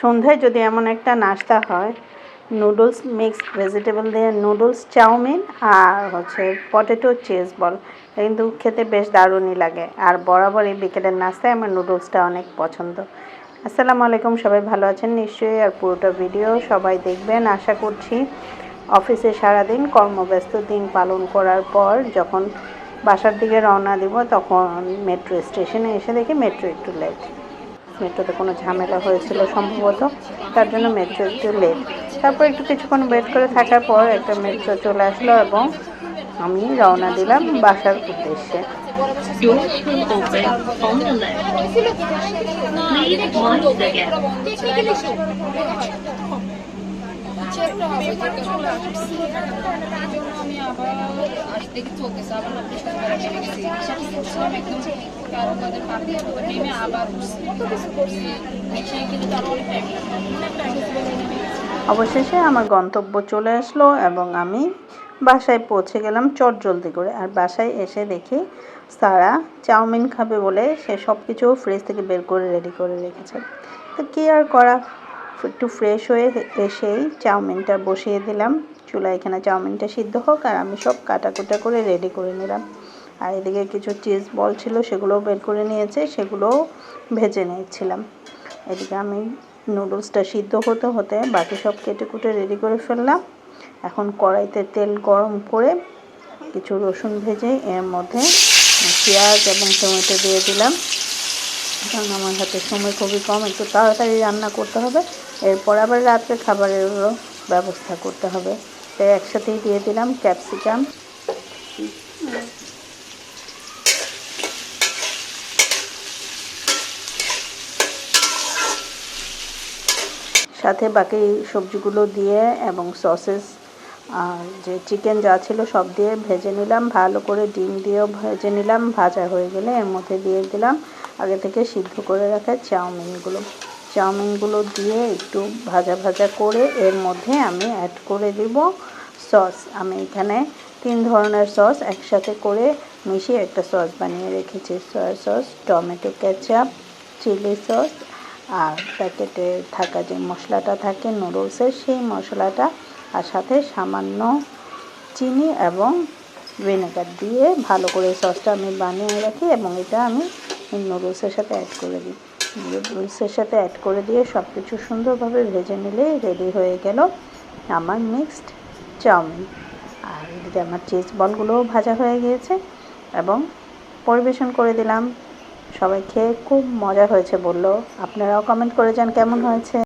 সন্ধ্যায় যদি এমন একটা নাস্তা হয় নুডলস মিক্স ভেজিটেবল দিয়ে নুডলস চাউমিন আর হচ্ছে পটেটো চিজ বল কিন্তু খেতে বেশ দারুণই লাগে। আর বরাবরই বিকেলের নাস্তায় আমার নুডলসটা অনেক পছন্দ। আসসালামু আলাইকুম, সবাই ভালো আছেন? নিশ্চয়ই আর পুরোটা ভিডিও সবাই দেখবেন। আশা করছি অফিসে সারাদিন কর্মব্যস্ত দিন পালন করার পর যখন বাসার দিকে রওনা দিব, তখন মেট্রো স্টেশনে এসে দেখি মেট্রো একটু লেট মেট্রোতে কোনো ঝামেলা হয়েছিল সম্ভবত, তার জন্য মেট্রো একটু লেট তারপর একটু কিছুক্ষণ ওয়েট করে থাকার পর একটা মেট্রো চলে আসলো এবং আমি রওনা দিলাম বাসার উদ্দেশ্যে। করে অবশেষে আমার গন্তব্য চলে আসলো এবং আমি বাসায় পৌঁছে গেলাম চট জলদি করে। আর বাসায় এসে দেখি সারা চাউমিন খাবে বলে সে সব কিছু ফ্রিজ থেকে বের করে রেডি করে রেখেছে। তো কী আর করা? একটু ফ্রেশ হয়ে এসেই চাউমিনটা বসিয়ে দিলাম। চুলা এখানে চাউমিনটা সিদ্ধ হোক আর আমি সব কাটাকুটা করে রেডি করে নিলাম। আর এদিকে কিছু চিজ বল ছিল, সেগুলোও বের করে নিয়েছে, সেগুলোও ভেজে নিয়েছিলাম এদিকে আমি নুডলসটা সিদ্ধ হতে হতে বাকি সব কেটে কুটে রেডি করে ফেললাম। এখন কড়াইতে তেল গরম করে কিছু রসুন ভেজে এর মধ্যে পেঁয়াজ এবং টমেটো দিয়ে দিলাম। কারণ আমার হাতে সময় খুবই কম, একটু তাড়াতাড়ি রান্না করতে হবে। এরপর আবার রাত্রে খাবারেরও ব্যবস্থা করতে হবে। তাই একসাথেই দিয়ে দিলাম ক্যাপসিকাম। সাথে বাকি সবজিগুলো দিয়ে এবং সসেস আর যে চিকেন যা ছিল সব দিয়ে ভেজে নিলাম। ভালো করে ডিম দিয়েও ভেজে নিলাম। ভাজা হয়ে গেলে এর মধ্যে দিয়ে দিলাম। আগে থেকে সিদ্ধ করে রাখা চাউমিনগুলো। চাউমিনগুলো দিয়ে একটু ভাজা ভাজা করে এর মধ্যে আমি অ্যাড করে দিব সস আমি এখানে তিন ধরনের সস একসাথে করে মিশিয়ে একটা সস বানিয়ে রেখেছি। Soya sauce tomato ketchup chilli sauce আর প্যাকেটে থাকা যে মশলাটা থাকে নুডলসের সেই মশলাটা আর সাথে সামান্য চিনি এবং ভিনেগার দিয়ে ভালো করে সসটা আমি বানিয়ে রাখি এবং এটা আমি নুডলসের সাথে অ্যাড করে দিই। নুডলসের সাথে অ্যাড করে দিয়ে সব কিছু সুন্দরভাবে ভেজে নিলে রেডি হয়ে গেল আমার মিক্সড চাউমিন। আর এদিকে আমার চিজ বলগুলোও ভাজা হয়ে গিয়েছে এবং পরিবেশন করে দিলাম। সবাই খেয়ে খুব মজা হয়েছে বলল। আপনারাও কমেন্ট করে যান কেমন হয়েছে।